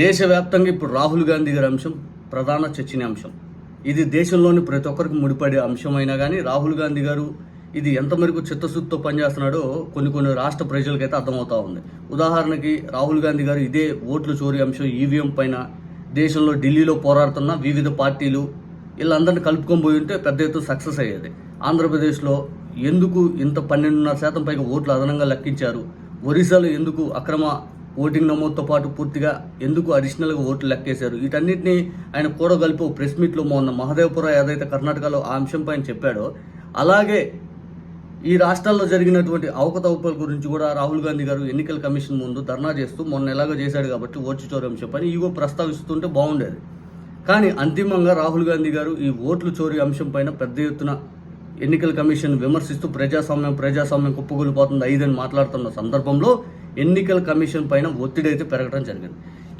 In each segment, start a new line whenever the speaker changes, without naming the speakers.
దేశవ్యాప్తంగా ఇప్పుడు రాహుల్ గాంధీ గారి అంశం ప్రధాన చర్చనీయాంశం. ఇది దేశంలోని ప్రతి ఒక్కరికి ముడిపడే అంశమైనా కానీ రాహుల్ గాంధీ గారు ఇది ఎంతమేరకు చిత్తశుద్ధితో పనిచేస్తున్నాడో కొన్ని కొన్ని రాష్ట్ర ప్రజలకైతే అర్థమవుతా ఉంది. ఉదాహరణకి రాహుల్ గాంధీ గారు ఇదే ఓట్లు చోరీ అంశం ఈవీఎం పైన దేశంలో ఢిల్లీలో పోరాడుతున్న వివిధ పార్టీలు వీళ్ళందరినీ కలుపుకొని పోయి ఉంటే పెద్ద ఎత్తున సక్సెస్ అయ్యేది. ఆంధ్రప్రదేశ్లో ఎందుకు ఇంత పన్నెండున్నర శాతం పైగా ఓట్లు అదనంగా లెక్కించారు? ఒరిస్సాలో ఎందుకు అక్రమ ఓటింగ్ నమోదుతో పాటు పూర్తిగా ఎందుకు అడిషనల్గా ఓట్లు లెక్కేశారు? వీటన్నిటిని ఆయన కూడగలిపి ఓ ప్రెస్ మీట్లో మొన్న మహదేవపుర ఏదైతే కర్ణాటకలో ఆ అంశం పైన చెప్పాడో. అలాగే ఈ రాష్ట్రాల్లో జరిగినటువంటి అవకతవకల గురించి కూడా రాహుల్ గాంధీ గారు ఎన్నికల కమిషన్ ముందు ధర్నా చేస్తూ మొన్న ఎలాగో చేశాడు కాబట్టి ఓటు చోరీ అంశం పైన ఇవో ప్రస్తావిస్తుంటే బాగుండేది. కానీ అంతిమంగా రాహుల్ గాంధీ గారు ఈ ఓట్లు చోరీ అంశం పైన పెద్ద ఎత్తున ఎన్నికల కమిషన్ విమర్శిస్తూ ప్రజాస్వామ్యం ప్రజాస్వామ్యం కుప్పకూలిపోతుంది ఐదని మాట్లాడుతున్న సందర్భంలో ఎన్నికల కమిషన్ పైన ఒత్తిడి అయితే పెరగడం జరిగింది.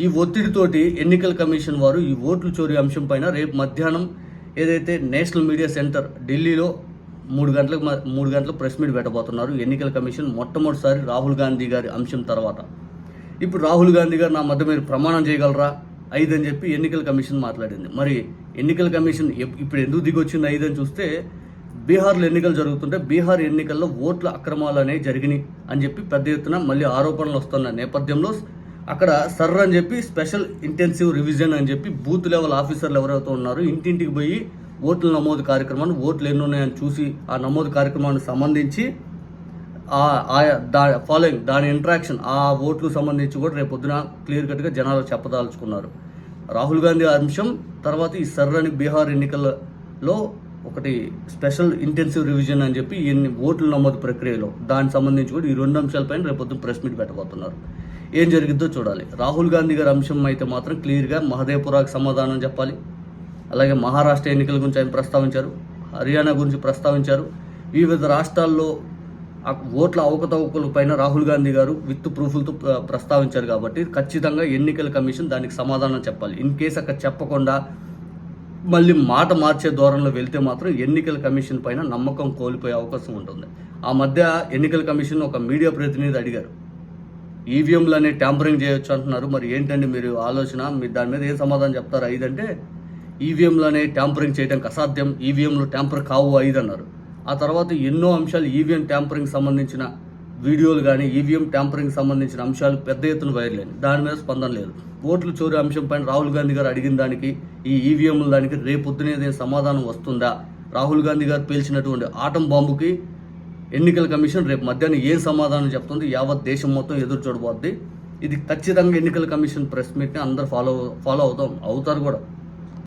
ఈ ఒత్తిడితోటి ఎన్నికల కమిషన్ వారు ఈ ఓట్లు చోరీ అంశం పైన రేపు మధ్యాహ్నం ఏదైతే నేషనల్ మీడియా సెంటర్ ఢిల్లీలో మూడు గంటలకు మూడు గంటలకు ప్రెస్ మీట్ పెట్టబోతున్నారు ఎన్నికల కమిషన్ మొట్టమొదటిసారి రాహుల్ గాంధీ గారి అంశం తర్వాత. ఇప్పుడు రాహుల్ గాంధీ గారు నా మధ్య మీరు ప్రమాణం చేయగలరా? ఐదు అని చెప్పి ఎన్నికల కమిషన్ మాట్లాడింది. మరి ఎన్నికల కమిషన్ ఎప్- ఇప్పుడు ఎందుకు దిగొచ్చింది ఐదు అని చూస్తే బీహార్లో ఎన్నికలు జరుగుతుంటే బీహార్ ఎన్నికల్లో ఓట్ల అక్రమాలు అనేవి జరిగినాయి అని చెప్పి పెద్ద ఎత్తున మళ్ళీ ఆరోపణలు వస్తున్న నేపథ్యంలో అక్కడ సర్ అని చెప్పి స్పెషల్ ఇంటెన్సివ్ రివిజన్ అని చెప్పి బూత్ లెవెల్ ఆఫీసర్లు ఎవరైతే ఉన్నారో ఇంటింటికి పోయి ఓట్ల నమోదు కార్యక్రమాన్ని ఓట్లు ఎన్ని ఉన్నాయని చూసి ఆ నమోదు కార్యక్రమానికి సంబంధించి ఆ దా ఫాలోయింగ్ దాని ఇంట్రాక్షన్ ఆ ఓట్లు సంబంధించి కూడా రేపు పొద్దున క్లియర్ కట్గా జనాలు చెప్పదాల్చుకున్నారు. రాహుల్ గాంధీ అంశం తర్వాత ఈ సర్రని బీహార్ ఎన్నికల్లో ఒకటి స్పెషల్ ఇంటెన్సివ్ రివిజన్ అని చెప్పి ఎన్ని ఓట్ల నమోదు ప్రక్రియలో దానికి సంబంధించి కూడా ఈ రెండు అంశాలపైన రేపొద్దు ప్రెస్ మీట్ పెట్టబోతున్నారు. ఏం జరిగిద్దో చూడాలి. రాహుల్ గాంధీ గారి అంశం అయితే మాత్రం క్లియర్గా మహదేపురాకు సమాధానం చెప్పాలి. అలాగే మహారాష్ట్ర ఎన్నికల గురించి ఆయన ప్రస్తావించారు. హర్యానా గురించి ప్రస్తావించారు. వివిధ రాష్ట్రాల్లో ఓట్ల అవకతవకల పైన రాహుల్ గాంధీ గారు విత్ ప్రూఫ్లతో ప్రస్తావించారు కాబట్టి ఖచ్చితంగా ఎన్నికల కమిషన్ దానికి సమాధానం చెప్పాలి. ఇన్ కేసు అక్కడ చెప్పకుండా మళ్ళీ మాట మార్చే ధోరణిలో వెళ్తే మాత్రం ఎన్నికల కమిషన్ పైన నమ్మకం కోల్పోయే అవకాశం ఉంటుంది. ఆ మధ్య ఎన్నికల కమిషన్ ఒక మీడియా ప్రతినిధి అడిగారు. ఈవీఎంలనే ట్యాంపరింగ్ చేయొచ్చు అంటున్నారు. మరి ఏంటండి మీరు ఆలోచన? మీరు దాని మీద ఏం సమాధానం చెప్తారు? ఐదంటే ఈవీఎంలనే ట్యాంపరింగ్ చేయడానికి అసాధ్యం. ఈవీఎంలు ట్యాంపర్ కావు ఐదు అన్నారు. ఆ తర్వాత ఎన్నో అంశాలు ఈవీఎం ట్యాంపరింగ్ సంబంధించిన వీడియోలు కానీ ఈవీఎం ట్యాంపరింగ్ సంబంధించిన అంశాలు పెద్ద ఎత్తున వైర్లేని దాని మీద స్పందన లేదు. ఓట్లు చోరీ అంశం పైన రాహుల్ గాంధీ గారు అడిగిన దానికి ఈ ఈవీఎంల దానికి రేపొద్దునే సమాధానం వస్తుందా? రాహుల్ గాంధీ గారు పేల్చినటువంటి ఆటం బాంబుకి ఎన్నికల కమిషన్ రేపు మధ్యాహ్నం ఏం సమాధానం చెప్తుంది? యావత్ దేశం మొత్తం ఎదురు చూడబోద్ది. ఇది ఖచ్చితంగా ఎన్నికల కమిషన్ ప్రెస్ మీట్ని అందరు ఫాలో ఫాలో అవుతాం అవుతారు కూడా.